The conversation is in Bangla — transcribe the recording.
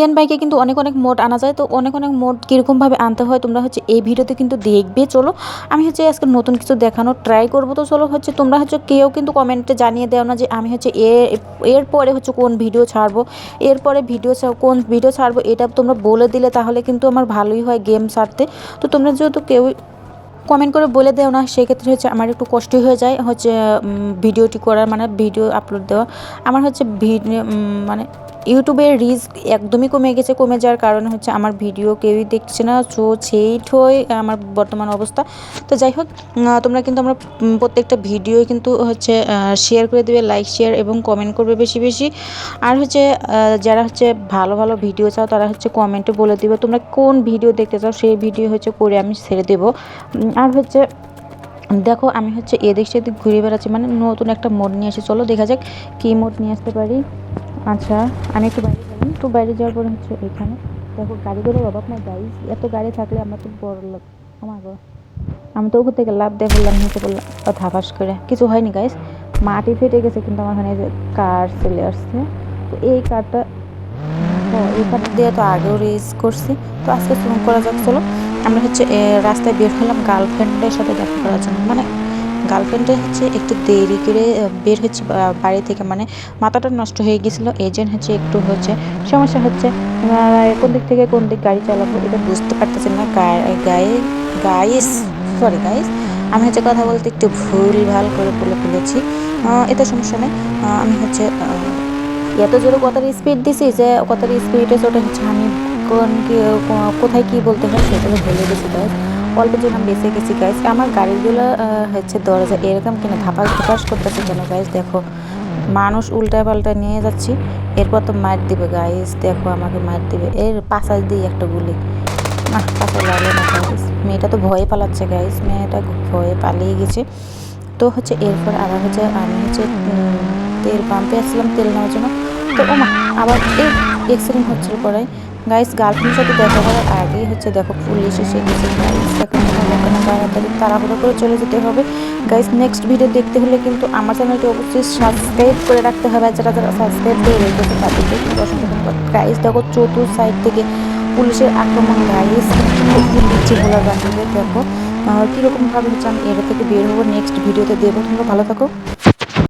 ইন্ডিয়ান বাইকে কিন্তু অনেক অনেক মোড আনা যায়, তো অনেক অনেক মোড কীরকমভাবে আনতে হয় তোমরা হচ্ছে এই ভিডিওতে কিন্তু দেখবে। চলো, আমি হচ্ছে আজকে নতুন কিছু দেখানোর ট্রাই করব। তো চলো হচ্ছে তোমরা হচ্ছে কেউ কিন্তু কমেন্টে জানিয়ে দেও না যে আমি হচ্ছে এ এরপরে হচ্ছে কোন ভিডিও ছাড়বো, এরপরে ভিডিও কোন ভিডিও ছাড়বো, এটা তোমরা বলে দিলে তাহলে কিন্তু আমার ভালোই হয় গেম ছাড়তে। তো তোমরা যেহেতু কেউ কমেন্ট করে বলে দেও না, সেক্ষেত্রে হচ্ছে আমার একটু কষ্ট হয়ে যায় হচ্ছে ভিডিওটি করার মানে ভিডিও আপলোড দেওয়া আমার হচ্ছে ভিডিও মানে ইউটিউবের রিচ একদমই কমে গেছে, কমে যাওয়ার কারণে হচ্ছে আমার ভিডিও কেউই দেখছে না, সো সেইট হয়ে আমার বর্তমান অবস্থা। তো যাই হোক তোমরা কিন্তু আমরা প্রত্যেকটা ভিডিও কিন্তু হচ্ছে শেয়ার করে দেবে লাইক শেয়ার এবং কমেন্ট করবে বেশি বেশি। আর হচ্ছে যারা হচ্ছে ভালো ভালো ভিডিও চাও, তারা হচ্ছে কমেন্টে বলে দিবে তোমরা কোন ভিডিও দেখতে চাও, সেই ভিডিও হচ্ছে করে আমি ছেড়ে দেবো। আর হচ্ছে, দেখো আমি হচ্ছে এদিক সেদিক ঘুরে বেড়াচ্ছি মানে নতুন একটা মোড নিয়ে এসে, চলো দেখা যাক কী মোড নিয়ে আসতে পারি। আচ্ছা আমি একটু বাইরে যাই তো বাইরে যাওয়ার পরে হচ্ছে এখানে। দেখো, গাড়ি করে অভাব না গাড়ি এত গাড়ি থাকলে আমরা তো বড় লোক আমার গো আমি তো উপর থেকে লাভ দিয়ে বললাম, নিচে বললাম ধাপাস করে। কিছু হয়নি গাইস মাটি ফেটে গেছে, কিন্তু আমার ওখানে যে কার চলে আসছে। তো এই কারটা এই কাঠ দিয়ে তো আগেও রেস করছি। তো আজকে ফোন করা যাক, চলো। আমরা হচ্ছে রাস্তায় বের হলাম গার্লফ্রেন্ডের সাথে দেখা করার জন্য। মানে গার্লফ্রেন্ডের হচ্ছে একটু দেরি করে বের হচ্ছে বাড়ি থেকে। মানে মাথাটা নষ্ট হয়ে গেছিল এই জন্য হচ্ছে একটু হচ্ছে, সমস্যা হচ্ছে কোন দিক থেকে কোন দিক গাড়ি চালাবো এটা বুঝতে পারতেছি না। গায়ে গাইস সরি গাইস আমি হচ্ছে কথা বলতে একটু ভুল, ভালো করে বলে ফেলেছি। এতে সমস্যা নেই। আমি হচ্ছে এত জোরে কথার স্পিড দিছি যে কথার স্পিডে ওটা হচ্ছে, আমি কোন কোথায় কি বলতে হয় সেগুলো ভুলে গেছি গাইজ অল্পের জন্য বেঁচে গেছি গাইজ আমার গাড়িগুলো হচ্ছে দরজা এরকম কিনা ধাপাস ধাপাস করতেছে কেন গাইজ দেখো, মানুষ উল্টা পাল্টা নিয়ে যাচ্ছি। এরপর তো মার দিবে গাইজ দেখো, আমাকে মার দিবে। এর পাশাল দিয়ে একটা গুলি। না পাশা লাগল না গাইজ মেয়েটা তো ভয়ে পালাচ্ছে গাইজ মেয়েটা ভয়ে পালিয়ে গেছে। তো হচ্ছে এরপর আবার হচ্ছে আমি হচ্ছে তেল পাম্পে আসছিলাম তেল নেওয়ার জন্য। তো ও মা আবার এই অ্যাক্সিডেন্ট হচ্ছিল পরে। গাইস গার্লফ্রেন্ডের সাথে দেখা করার আগেই হচ্ছে দেখো পুলিশ এসে গেছে। গাইস এখন ওখানে তাড়াতাড়ি তাড়াহুড়ো করে চলে যেতে হবে। গাইস নেক্সট ভিডিও দেখতে হলে কিন্তু আমার চ্যানেলটি অবশ্যই সাবস্ক্রাইব করে রাখতে হবে। যারা যারা সাবস্ক্রাইব করে রেখেছে তাদেরকে অসংখ্য গাইস দেখো চতুর সাইড থেকে পুলিশের আক্রমণ। গাইস দিচ্ছে ভোলার বান্ধবে দেখো। কীরকমভাবে হচ্ছে আমি এটা থেকে বের হব? নেক্সট ভিডিওতে দেবো। তোমরা ভালো থাকো।